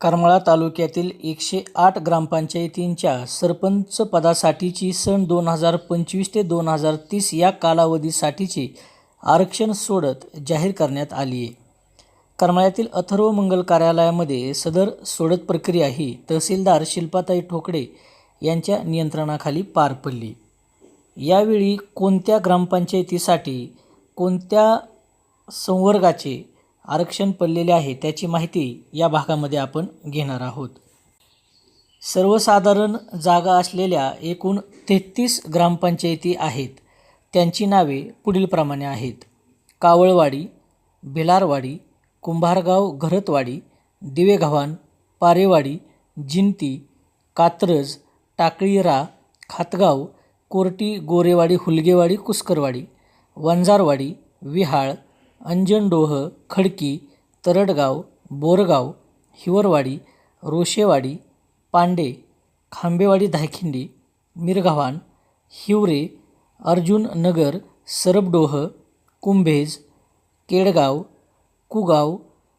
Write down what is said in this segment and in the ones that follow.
करमाळा तालुक्यातील एकशे आठ ग्रामपंचायतींच्या सरपंच पदासाठीची सन दोन हजार पंचवीस ते दोन हजार तीस या कालावधीसाठीची आरक्षण सोडत जाहीर करण्यात आली आहे. करमाळ्यातील अथर्व मंगल कार्यालयामध्ये सदर सोडत प्रक्रिया ही तहसीलदार शिल्पाताई ठोकडे यांच्या नियंत्रणाखाली पार पडली. यावेळी कोणत्या ग्रामपंचायतीसाठी कोणत्या संवर्गाचे आरक्षण पडलेले आहे त्याची माहिती या भागामध्ये आपण घेणार आहोत. सर्वसाधारण जागा असलेल्या एकूण तेहतीस ग्रामपंचायती आहेत. त्यांची नावे पुढीलप्रमाणे आहेत. कावळवाडी भिलारवाडी कुंभारगाव घरतवाडी दिवेगव्हाण पारेवाडी जिंती कात्रज टाकळीरा खातगाव कोर्टी गोरेवाडी हुलगेवाडी कुस्करवाडी वंजारवाडी विहाळ अंजनडोह खडकी तरडगाव बोरगाव हिवरवाडी रोशेवाडी पांडे खांबेवाडी धायखिंडी मिरगव्हाण हिवरे अर्जुन नगर सरबडोह कुंभेज केडगाव कुगाव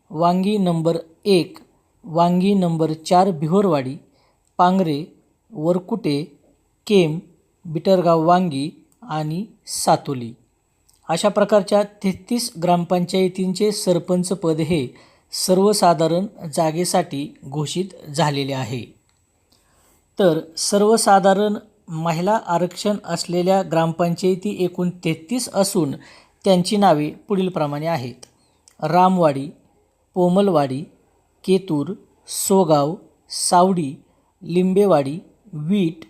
वांगी नंबर एक वांगी नंबर चार भिहोरवाडी पांगरे वरकुटे केम बिटरगाव वांगी आणि सातोली. अशा प्रकारच्या तेहतीस ग्रामपंचायतींचे सरपंच पद हे सर्वसाधारण जागेसाठी घोषित झालेले आहे. तर सर्वसाधारण महिला आरक्षण असलेल्या ग्रामपंचायती एकूण तेहतीस असून त्यांची नावे पुढीलप्रमाणे आहेत. रामवाडी पोमलवाडी केतूर सोगाव सावडी लिंबेवाडी वीट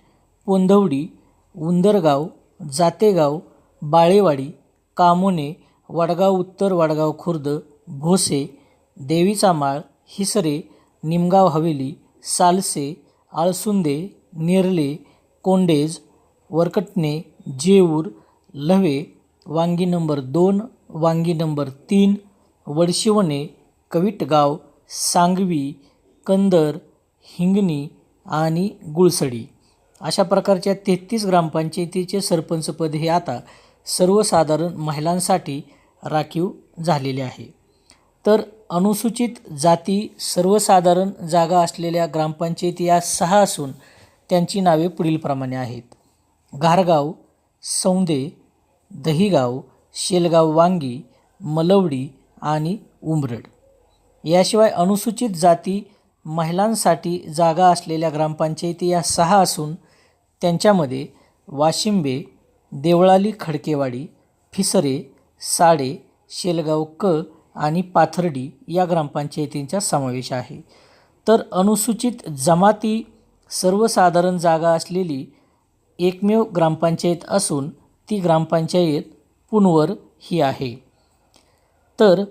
पोंधवडी उंदरगाव जातेगाव बाळेवाडी कामोने वडगाव उत्तर वडगाव खुर्द भोसे देवीचा माळ हिसरे निमगाव हवेली सालसे आळसुंदे नेरले कोंडेज वरकटणे जेऊर लव्हे वांगी नंबर दोन वांगी नंबर तीन वडशिवणे कविटगाव सांगवी कंदर हिंगणी आणि गुळसडी. अशा प्रकारच्या तेहतीस ग्रामपंचायतीचे सरपंचपद हे आता सर्वसाधारण महिलांसाठी राखीव झालेले आहे. तर अनुसूचित जाती सर्वसाधारण जागा असलेल्या ग्रामपंचायती या सहा असून त्यांची नावे पुढीलप्रमाणे आहेत. घारगाव सौंदे दहिगाव शेलगाव वांगी मलवडी आणि उंबरड याशिवाय अनुसूचित जाती महिलांसाठी जागा असलेल्या ग्रामपंचायती या सहा असून त्यांच्यामध्ये वाशिंबे देवळाली खडकेवाडी फिसरे साडे शेलगाव क आणि पाथर्डी या ग्रामपंचायतींचा समावेश आहे. तर अनुसूचित जमाती सर्वसाधारण जागा असलेली एकमेव ग्रामपंचायत असून ती ग्रामपंचायत पुनवर ही आहे. तर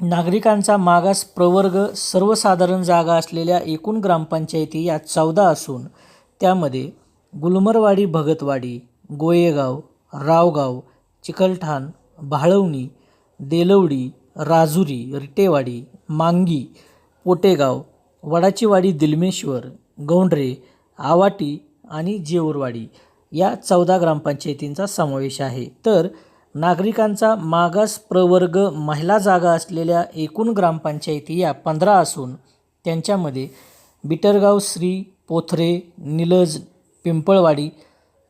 नागरिकांचा मागास प्रवर्ग सर्वसाधारण जागा असलेल्या एकूण ग्रामपंचायती या चौदा असून त्यामध्ये गुलमरवाडी भगतवाडी गोयेगाव रावगाव चिकलठाण भाळवणी देलवडी राजुरी रिटेवाडी मांगी पोटेगाव वडाचीवाडी दिलमेश्वर गौंडरे आवाटी आणि जेऊरवाडी या चौदा ग्रामपंचायतींचा समावेश आहे. तर नागरिकांचा मागास प्रवर्ग महिला जागा असलेल्या एकूण ग्रामपंचायती या पंधरा असून त्यांच्यामध्ये बिटरगाव श्री पोथरे निलज पिंपळवाडी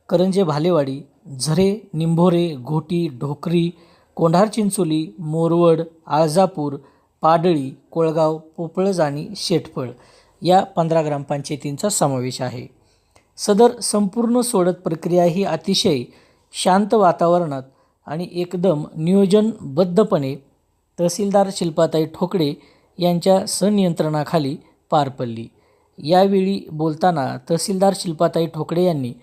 करंजे भालेवाडी झरे निंभोरे घोटी ढोकरी कोंढार चिंचोली मोरवड आळजापूर पाडळी कोळगाव पोपळज आणि शेटफळ या पंधरा ग्रामपंचायतींचा समावेश आहे. सदर संपूर्ण सोडत प्रक्रिया ही अतिशय शांत वातावरणात आणि एकदम नियोजनबद्धपणे तहसीलदार शिल्पाताई ठोकडे यांच्या संनियंत्रणाखाली पार पडली. यावेळी बोलताना तहसीलदार शिल्पाताई ठोकडे यांनी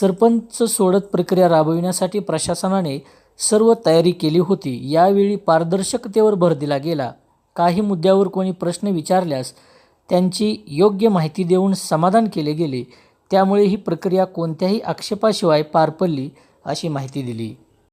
सरपंच सोडत प्रक्रिया राबविण्यासाठी प्रशासनाने सर्व तयारी केली होती. यावेळी पारदर्शकतेवर भर दिला गेला. काही मुद्द्यावर कोणी प्रश्न विचारल्यास त्यांची योग्य माहिती देऊन समाधान केले गेले. त्यामुळे ही प्रक्रिया कोणत्याही आक्षेपाशिवाय पार पडली अशी माहिती दिली.